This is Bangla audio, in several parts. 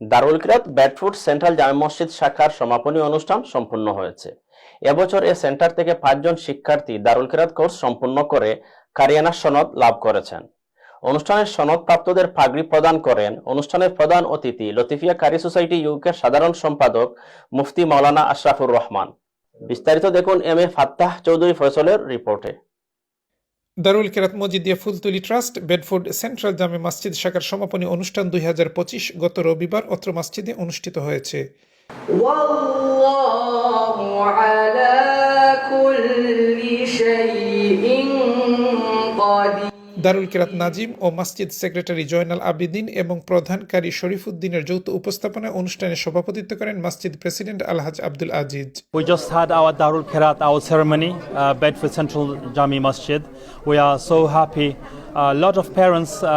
দারুল কিরাত ব্যাডফুড সেন্ট্রাল জামে মসজিদ শাখার সমাপনী অনুষ্ঠান সম্পন্ন হয়েছে। এবছর এ সেন্টার থেকে পাঁচজন শিক্ষার্থী দারুল কিরাত কোর্স সম্পন্ন করে কারিয়ানার সনদ লাভ করেছেন। অনুষ্ঠানের সনদ প্রাপ্তদের পাগড়ি প্রদান করেন অনুষ্ঠানের প্রধান অতিথি লতিফিয়া কারি সোসাইটি ইউকের সাধারণ সম্পাদক মুফতি মাওলানা আশরাফুর রহমান। বিস্তারিত দেখুন এম এ ফাত্তাহ চৌধুরী ফয়সলের রিপোর্টে। Darul Qirat Majidia Fultali trust, Bedford central Jame Masjid শাখার সমাপনী অনুষ্ঠান দুই হাজার পঁচিশ গত রবিবার অত্র মসজিদে অনুষ্ঠিত হয়েছে। দারুল কেরাত নাজিম ও মসজিদ সেক্রেটারি জয়নাল আবিদিন এবং প্রধান কারি শরীফুদ্দিনের যৌথ উপস্থাপনায় অনুষ্ঠানে সভাপতিত্ব করেন মসজিদ president Alhaj Abdul Aziz We just had our Darul Kirat, our ceremony, uh, Bedford Central Jami Masjid. We are so happy. A lot of parents uh,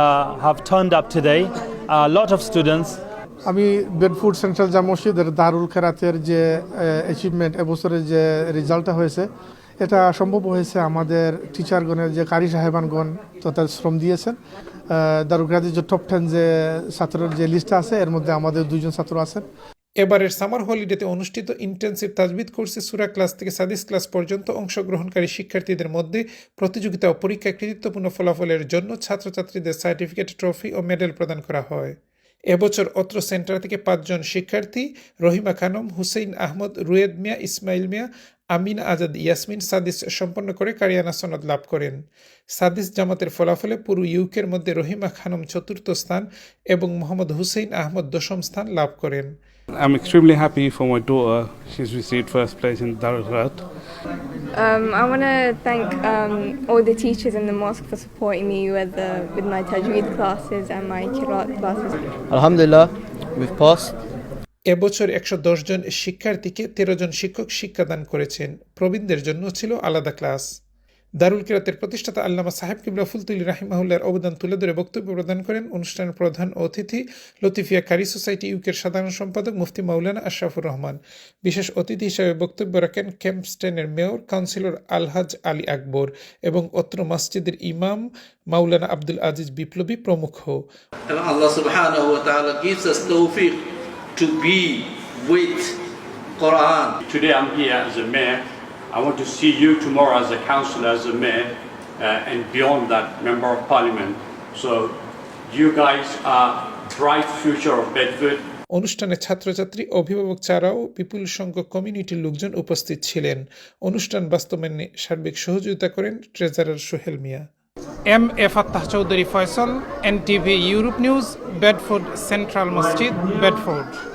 have turned up today, a lot of students. আমি বেডফুড সেন্ট্রাল জামা মসজিদের দারুল খেরাতের যে অ্যাচিভমেন্ট এবছরের যে রেজাল্টটা হয়েছে এটা সম্ভব হয়েছে আমাদের টিচারগণের যে কারি সাহেবানগণ তথা শ্রম দিয়েছেন খেরাতের যে টপ টেন যে ছাত্রের যে লিস্টটা আছে, এর মধ্যে আমাদের দুজন ছাত্র আছেন। এবারের সামার হলিডেতে অনুষ্ঠিত ইন্টেন্সিভ তাজবিদ কোর্সে সুরা ক্লাস থেকে সাদিস ক্লাস পর্যন্ত অংশগ্রহণকারী শিক্ষার্থীদের মধ্যে প্রতিযোগিতা ও পরীক্ষায় কৃতিত্বপূর্ণ ফলাফলের জন্য ছাত্রছাত্রীদের সার্টিফিকেট ট্রফি ও মেডেল প্রদান করা হয়। এবছর অত্র সেন্টার থেকে পাঁচজন শিক্ষার্থী রহিমা খানম, হুসেইন আহমদ, রুয়েদ মিয়া, ইসমাইল মিয়া, আমিন আজাদ, ইয়াসমিন, সাদিস সম্পন্ন করে কারিয়ানা সনদ লাভ করেন। সাদিস জামাতের ফলাফলে পুরো ইউকের মধ্যে রহিমা খানম চতুর্থ স্থান এবং মোহাম্মদ হুসেইন আহমদ দশম স্থান লাভ করেন। I'm extremely happy for my daughter. She's received first place in Darul Um, I want to thank um, all the teachers in the mosque for supporting me with, the, with my tajweed classes and my kirat classes. Alhamdulillah, we've passed. এবছর একশো জন শিক্ষার্থীকে তেরো জন শিক্ষক শিক্ষাদান করেছেন প্রবীণদের জন্য ছিল আলাদা ক্লাস দারুল কিরাতের প্রতিষ্ঠাতা আল্লামা সাহেব কিবলা ফুলতুলি রাহিমাহুল্লার অবদান তুলে ধরে বক্তব্য প্রদান করেন অনুষ্ঠানের প্রধান অতিথি লতিফিয়া কারি সোসাইটি ইউকের সাধারণ সম্পাদক মুফতি মাওলানা আশরাফুর রহমান বিশেষ অতিথি হিসেবে বক্তব্য রাখেন ক্যাম্পস্টেনের মেয়র কাউন্সিলর আলহাজ আলী আকবর এবং অত্র মসজিদের ইমাম মাওলানা আব্দুল আজিজ বিপ্লবী প্রমুখ And Allah subhanahu wa ta'ala gives us tawfiq to be with Quran. Today I'm here as a mayor. I want to see you tomorrow as a councillor, as a mayor, uh, and beyond that, member of parliament. So you guys are bright future of Bedford. অনুষ্ঠানে ছাত্রছাত্রী অভিভাবক ছাড়াও বিপুল সংখ্যক কমিউনিটির লোকজন উপস্থিত ছিলেন অনুষ্ঠান বাস্তবায়নে সার্বিক সহযোগিতা করেন treasurer Sohel Mia M A Fattah Chowdhury Faisal NTV Europe news Bedford central মসজিদ বেডফোর্ড